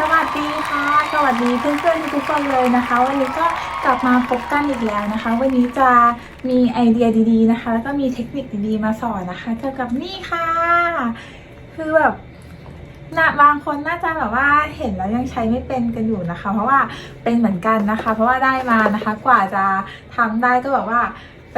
สวัสดีค่ะ สวัสดีเพื่อนๆทุกคนเลยนะคะ วันนี้ก็กลับมาพบกันอีกแล้วนะคะ วันนี้จะมีไอเดียดีๆนะคะ แล้วก็มีเทคนิคดีๆมาสอนนะคะเกี่ยวกับนี่ค่ะ คือแบบนะบางคนน่าจะแบบว่าเห็นแล้วยังใช้ไม่เป็นกันอยู่นะคะ เพราะว่าเป็นเหมือนกันนะคะ เพราะว่าได้มานะคะ กว่าจะทำได้ก็แบบว่า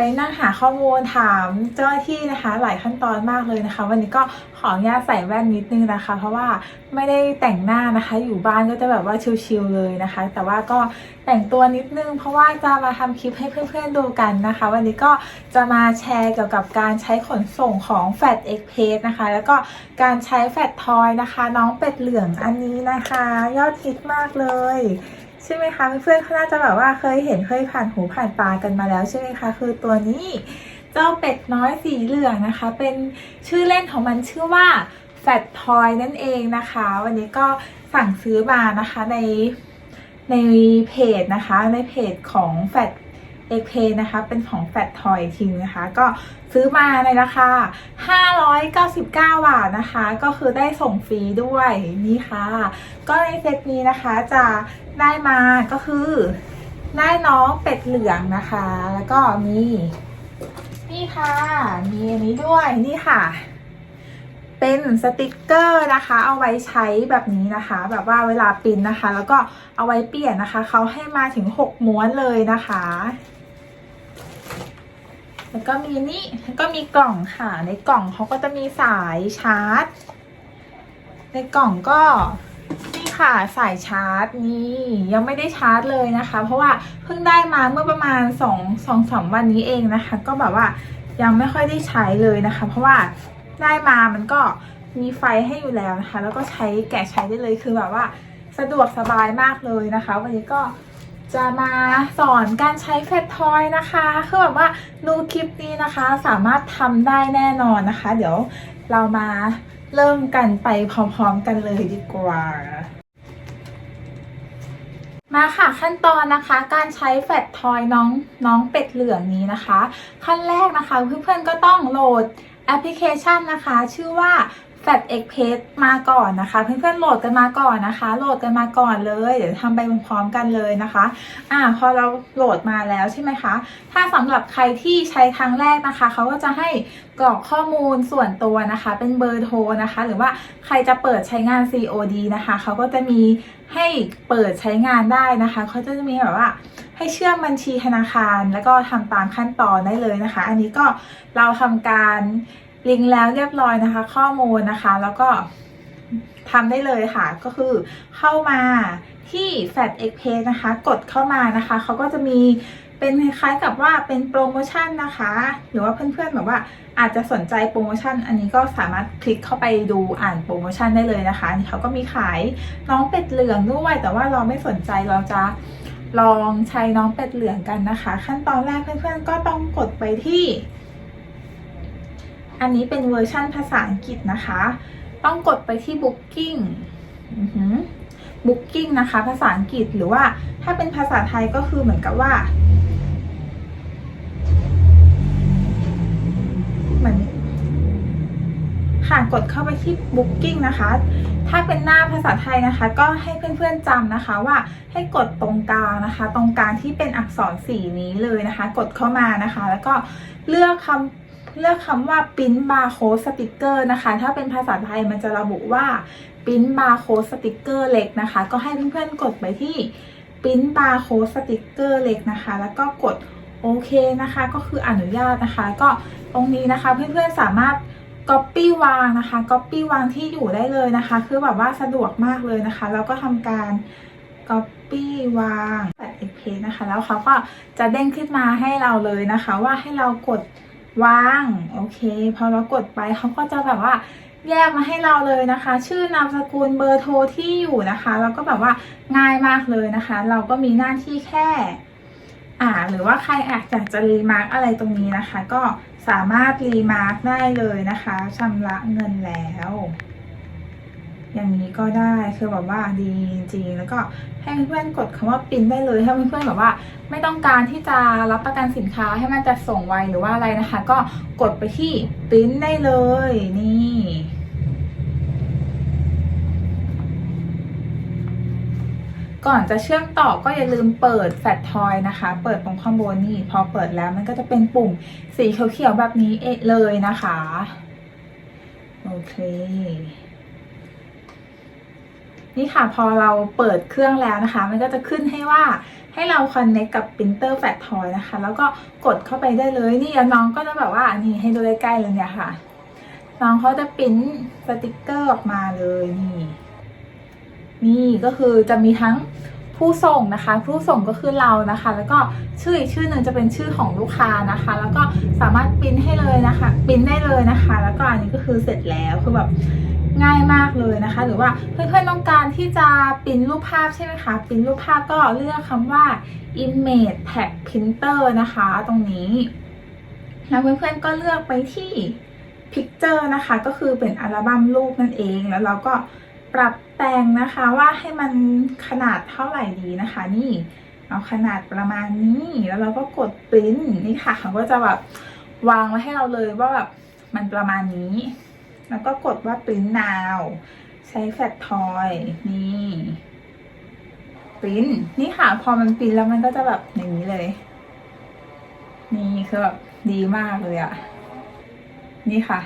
ไปนั่งหาข้อมูลถามเจ้าหน้าที่นะคะ หลายขั้นตอนมากเลยนะคะ วันนี้ก็ขออนุญาตใส่แว่นนิดนึงนะคะ เพราะว่าไม่ได้แต่งหน้านะคะ อยู่บ้านก็จะแบบว่าชิลๆเลยนะคะ แต่ว่าก็แต่งตัวนิดนึง เพราะว่าจะมาทำคลิปให้เพื่อนๆดูกันนะคะ วันนี้ก็จะมาแชร์เกี่ยวกับการใช้ขนส่งของ f a t e x p r e s s นะคะ แล้วก็การใช้ f a t Toy นะคะ น้องเป็ดเหลืองอันนี้นะคะ ยอดฮิตมากเลย ใช่ไหมคะเพื่อนๆเขาน่าจะแบบว่าเคยเห็นเคยผ่านหูผ่านตากันมาแล้วใช่ไหมคะ คือตัวนี้เจ้าเป็ดน้อยสีเหลืองนะคะ เป็นชื่อเล่นของมันชื่อว่าแฟตทอยนั่นเองนะคะ วันนี้ก็สั่งซื้อมานะคะในในเพจนะคะในเพจของแฟต เอเพนะคะ เป็นของแฟตทอยทีนะคะ ก็ซื้อมาในราคา 599 บาทนะคะ ก็คือได้ส่งฟรีด้วยนี่ค่ะ ก็ในเซตนี้นะคะจะได้มาก็คือได้น้องเป็ดเหลืองนะคะ แล้วก็มีนี่ค่ะ มีอันนี้ด้วยนี่ค่ะ เป็นสติกเกอร์นะคะ เอาไว้ใช้แบบนี้นะคะ แบบว่าเวลาปิ้นนะคะ แล้วก็เอาไว้เปลี่ยนนะคะ เขาให้มาถึง 6 ม้วนเลยนะคะ แล้วก็มีนี่แล้วก็มีกล่องค่ะ ในกล่องเขาก็จะมีสายชาร์จ ในกล่องก็นี่ค่ะสายชาร์จนี่ยังไม่ได้ชาร์จเลยนะคะ เพราะว่าเพิ่งได้มาเมื่อประมาณ2องสองสามวันนี้เองนะคะ ก็แบบว่ายังไม่ค่อยได้ใช้เลยนะคะ เพราะว่าได้มามันก็มีไฟให้อยู่แล้วนะคะ แล้วก็ใช้แกะใช้ได้เลยคือแบบว่าสะดวกสบายมากเลยนะคะ วันนี้ก็ จะมาสอนการใช้แฟตทอยนะคะคือแบบว่าดูคลิปนี้นะคะสามารถทำได้แน่นอนนะคะ เดี๋ยวเรามาเริ่มกันไปพร้อมๆกันเลยดีกว่า มาค่ะขั้นตอนนะคะการใช้แฟตทอยน้องน้องเป็ดเหลืองนี้นะคะ ขั้นแรกนะคะเพื่อนๆก็ต้องโหลดแอปพลิเคชันนะคะ ชื่อว่า Fat Express มาก่อนนะคะ เพื่อนๆโหลดกันมาก่อนนะคะ โหลดกันมาก่อนเลย เดี๋ยวทำไปพร้อมกันเลยนะคะอ่าพอเราโหลดมาแล้วใช่ไหมคะ ถ้าสำหรับใครที่ใช้ครั้งแรกนะคะ เขาก็จะให้กรอกข้อมูลส่วนตัวนะคะ เป็นเบอร์โทรนะคะ หรือว่าใครจะเปิดใช้งาน COD นะคะ เขาก็จะมีให้เปิดใช้งานได้นะคะ เขาจะมีแบบว่าให้เชื่อมบัญชีธนาคาร แล้วก็ทำตามขั้นตอนได้เลยนะคะ อันนี้ก็เราทำการ ลิงก์แล้วเรียบร้อยนะคะ ข้อมูลนะคะ แล้วก็ทำได้เลยค่ะ ก็คือเข้ามาที่ Fat e x p r e นะคะ กดเข้ามานะคะ เขาก็จะมีเป็นคล้ายๆกับว่าเป็นโปรโมชั่นนะคะ หรือว่าเพื่อนๆแบบว่าอาจจะสนใจโปรโมชั่น อันนี้ก็สามารถคลิกเข้าไปดูอ่านโปรโมชั่นได้เลยนะคะนี่เขาก็มีขายน้องเป็ดเหลืองด้วย แต่ว่าเราไม่สนใจเราจะลองใช้น้องเป็ดเหลืองกันนะคะ ขั้นตอนแรกเพื่อนๆก็ต้องกดไปที่ อันนี้เป็นเวอร์ชั่นภาษาอังกฤษนะคะ ต้องกดไปที่ Booking Booking นะคะ ภาษาอังกฤษหรือว่าถ้าเป็นภาษาไทยก็คือเหมือนกับว่า เหมือนค่ะกดเข้าไปที่ Booking นะคะ ถ้าเป็นหน้าภาษาไทยนะคะ ก็ให้เพื่อนๆจำนะคะว่าให้กดตรงกลางนะคะ ตรงกลางที่เป็นอักษรสีนี้เลยนะคะ กดเข้ามานะคะ แล้วก็เลือกคำ เลือกคำว่า print barcode sticker นะคะ ถ้าเป็นภาษาไทยมันจะระบุว่า print barcode sticker เล็กนะคะ ก็ให้เพื่อนๆกดไปที่ print barcode sticker เล็กนะคะ แล้วก็กดโอเคนะคะ ก็คืออนุญาตนะคะ ก็ตรงนี้นะคะเพื่อนๆสามารถ Copy วางนะคะ Copy วางที่อยู่ได้เลยนะคะ คือแบบว่าสะดวกมากเลยนะคะ แล้วก็ทำการ Copy วางแบบ e x p r e s s นะคะ แล้วเขาก็จะเด้งขึ้นมาให้เราเลยนะคะ ว่าให้เรากด วางโอเค พอเรากดไปเขาก็จะแบบว่าแยกมาให้เราเลยนะคะ ชื่อนามสกุลเบอร์โทรที่อยู่นะคะแล้วก็แบบว่าง่ายมากเลยนะคะ เราก็มีหน้าที่แค่อ่าหรือว่าใครอาจจะจะรีมาร์กอะไรตรงนี้นะคะ ก็สามารถรีมาร์กได้เลยนะคะชำระเงินแล้ว อย่างนี้ก็ได้คือแบบว่าดีจริงๆแล้วก็ให้เพื่อนกดคำว่าปิ้นได้เลยถ้าเพื่อนๆแบบว่า ไม่ต้องการที่จะรับประกันสินค้าให้มันจะส่งไวหรือว่าอะไรนะคะ ก็กดไปที่ปิ้นได้เลยนี่ก่อนจะเชื่อมต่อก็อย่าลืมเปิดแฟลชทอยนะคะ เปิดตรงข้างบนนี่พอเปิดแล้วมันก็จะเป็นปุ่มสีเขียวๆแบบนี้เอเลยนะคะ โอเค นี่ค่ะพอเราเปิดเครื่องแล้วนะคะ มันก็จะขึ้นให้ว่าให้เรา connect กับ printer fat toy นะคะ แล้วก็กดเข้าไปได้เลย นี่แล้วน้องก็จะแบบว่านี่ให้ดูใกล้ๆเลยเนี่ยค่ะ น้องเขาจะปริ้นสติกเกอร์ออกมาเลยนี่ นี่ก็คือจะมีทั้งผู้ส่งนะคะ ผู้ส่งก็คือเรานะคะ แล้วก็ชื่ออีกชื่อหนึ่งจะเป็นชื่อของลูกค้านะคะ แล้วก็สามารถปริ้นให้เลยนะคะปริ้นได้เลยนะคะ แล้วก็อันนี้ก็คือเสร็จแล้วคือแบบ ง่ายมากเลยนะคะ หรือว่าเพื่อนๆต้องการที่จะปริ้นรูปภาพใช่ไหมคะปริ้นรูปภาพก็เลือกคำว่า image tag printer นะคะ ตรงนี้ แล้วเพื่อนๆก็เลือกไปที่ picture นะคะ ก็คือเป็นอัลบั้มรูปนั่นเอง แล้วเราก็ปรับแต่งนะคะว่าให้มันขนาดเท่าไหร่ดีนะคะ นี่เอาขนาดประมาณนี้แล้วเราก็กดปริ้นนี่ค่ะเขาก็จะแบบวางไว้ให้เราเลยว่าแบบมันประมาณนี้ แล้วก็กดว่าปริ้น now ใช้แฟลชทอยนี่ปริ้นนี่ค่ะ พอมันปริ้นแล้วมันก็จะแบบอย่างนี้เลย นี่คือแบบดีมากเลยอะนี่ค่ะ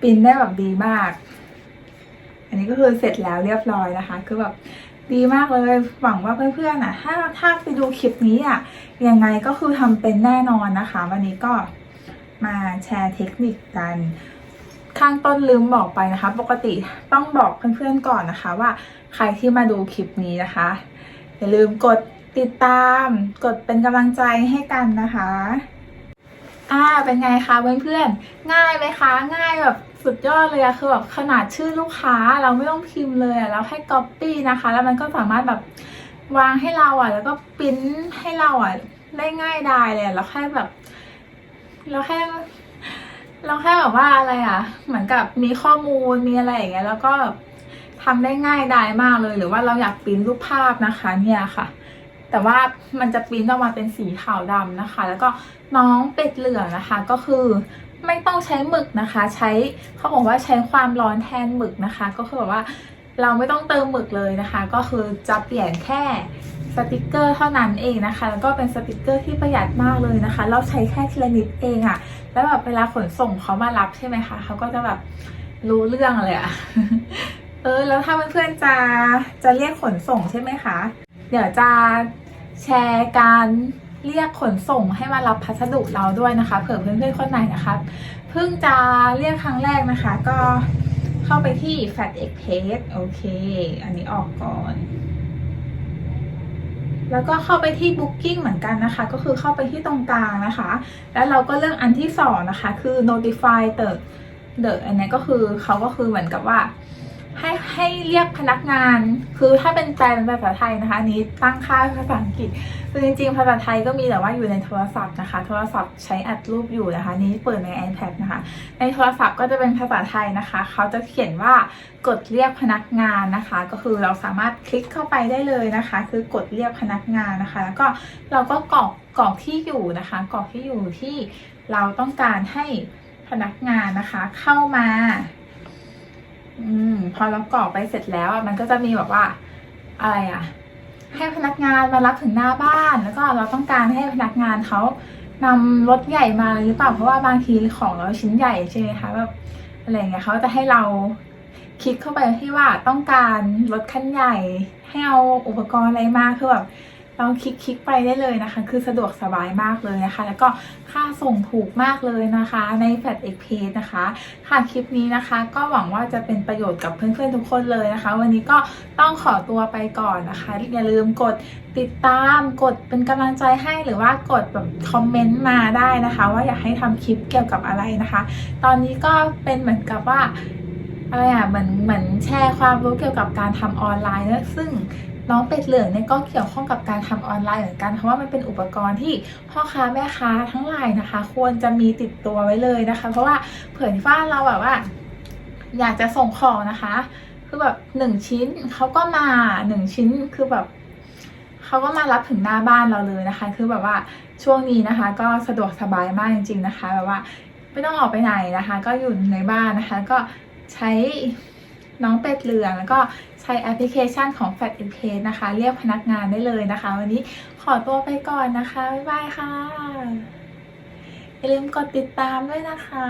ปริ้นได้แบบดีมาก อันนี้ก็คือเสร็จแล้วเรียบร้อยนะคะ คือแบบดีมากเลย หวังว่าเพื่อนๆอะ ถ้าถ้าไปดูคลิปนี้อะ ยังไงก็คือทำเป็นแน่นอนนะคะ วันนี้ก็ มาแชร์เทคนิคกัน ข้างต้นลืมบอกไปนะคะ ปกติต้องบอกเพื่อนๆก่อนนะคะว่าใครที่มาดูคลิปนี้นะคะ อย่าลืมกดติดตามกดเป็นกำลังใจให้กันนะคะอ่าเป็นไงคะเพื่อนๆง่ายไหมคะ ง่ายแบบสุดยอดเลยอะคือแบบขนาดชื่อลูกค้าเราไม่ต้องพิมพ์เลยอะเราให้ copy นะคะ แล้วมันก็สามารถแบบวางให้เราอะแล้วก็ปริ้นให้เราอะได้ง่ายดายเลยเราแค่แบบ เราแค่เราแค่แบบว่าอะไรอะเหมือนกับมีข้อมูลมีอะไรอย่างเงี้ยแล้วก็ทำได้ง่ายดายมากเลย หรือว่าเราอยากปริ้นรูปภาพนะคะเนี่ยค่ะ แต่ว่ามันจะปริ้นออกมาเป็นสีขาวดำนะคะ แล้วก็น้องเป็ดเหลืองนะคะ ก็คือไม่ต้องใช้หมึกนะคะ ใช้เขาบอกว่าใช้ความร้อนแทนหมึกนะคะ ก็คือแบบว่า เราไม่ต้องเติมหมึกเลยนะคะ ก็คือจะเปลี่ยนแค่สติกเกอร์เท่านั้นเองนะคะ แล้วก็เป็นสติกเกอร์ที่ประหยัดมากเลยนะคะ เราใช้แค่ทีละนิดเองอะแล้วแบบเวลาขนส่งเขามารับใช่ไหมคะเขาก็จะแบบรู้เรื่องเลยอะเออแล้วถ้าเพื่อนๆจะจะเรียกขนส่งใช่ไหมคะ เดี๋ยวจะแชร์การเรียกขนส่งให้มารับพัสดุเราด้วยนะคะ เผื่อเพื่อนๆคนไหนนะคะเพิ่งจะเรียกครั้งแรกนะคะ ก็ เข้าไปที่ Fat Express โอเค อันนี้ออกก่อน แล้วก็เข้าไปที่ Booking เหมือนกันนะคะ ก็คือเข้าไปที่ตรงกลางนะคะ แล้วเราก็เลือกอันที่สองนะคะ คือ notify the the อันนี้ก็คือเขาก็คือเหมือนกับว่า ให้ให้เรียกพนักงาน คือถ้าเป็นแปลเป็นภาษาไทยนะคะนนี้ตั้งค่าภาษาอังกฤษคือจริงๆภาษาไทยก็มีแต่ว่าอยู่ในโทรศัพท์นะคะ โทรศัพท์ใช้อัดรูปอยู่นะคะนี้เปิดใน iPad นะคะ ในโทรศัพท์ก็จะเป็นภาษาไทยนะคะ เขาจะเขียนว่ากดเรียกพนักงานนะคะ ก็คือเราสามารถคลิกเข้าไปได้เลยนะคะ คือกดเรียกพนักงานนะคะ แล้วก็เราก็กรอกกรอกที่อยู่นะคะกรอกที่อยู่ที่เราต้องการให้พนักงานนะคะเข้ามา อืมพอเรากรอกไปเสร็จแล้วอะมันก็จะมีแบบว่า อะไรอะให้พนักงานมารับถึงหน้าบ้าน แล้วก็เราต้องการให้พนักงานเขานำรถใหญ่มาหรือเปล่าเพราะว่าบางทีของเราชิ้นใหญ่ใช่ไหมคะแบบอะไรอย่างเงี้ยเขาจะให้เราคลิกเข้าไปที่ว่าต้องการรถคันใหญ่ให้เอาอุปกรณ์อะไรมาคือแบบ เราคลิกคลิกไปได้เลยนะคะ คือสะดวกสบายมากเลยนะคะ แล้วก็ค่าส่งถูกมากเลยนะคะในแฟลตเอ็กเพนะคะค่ะคลิปนี้นะคะ ก็หวังว่าจะเป็นประโยชน์กับเพื่อนๆทุกคนเลยนะคะ วันนี้ก็ต้องขอตัวไปก่อนนะคะอย่าลืมกดติดตามกดเป็นกำลังใจให้หรือว่ากดแบบคอมเมนต์มาได้นะคะ ว่าอยากให้ทำคลิปเกี่ยวกับอะไรนะคะ ตอนนี้ก็เป็นเหมือนกับว่าอะไรอะเหมือนเหมือนแชร์ความรู้เกี่ยวกับการทำออนไลน์นะซึ่ง น้องเป็ดเหลืองเนี่ยก็เกี่ยวข้องกับการทำออนไลน์เหมือนกันเพราะว่ามันเป็นอุปกรณ์ที่พ่อค้าแม่ค้าทั้งหลายนะคะ ควรจะมีติดตัวไว้เลยนะคะ เพราะว่าเผื่อที่ว่าเราแบบว่า อยากจะส่งของนะคะ คือแบบหนึ่งชิ้นเขาก็มาหนึ่งชิ้นคือแบบเขาก็มารับถึงหน้าบ้านเราเลยนะคะ คือแบบว่าช่วงนี้นะคะ ก็สะดวกสบายมากจริง ๆนะคะแบบว่าไม่ต้องออกไปไหนนะคะ ก็อยู่ในบ้านนะคะ ก็ใช้ น้องเป็ดเหลือง แล้วก็ใช้แอปพลิเคชันของ f a t m k นะคะ เรียกพนักงานได้เลยนะคะ วันนี้ขอตัวไปก่อนนะคะ บ๊ายบายค่ะ อย่าลืมกดติดตามด้วยนะคะ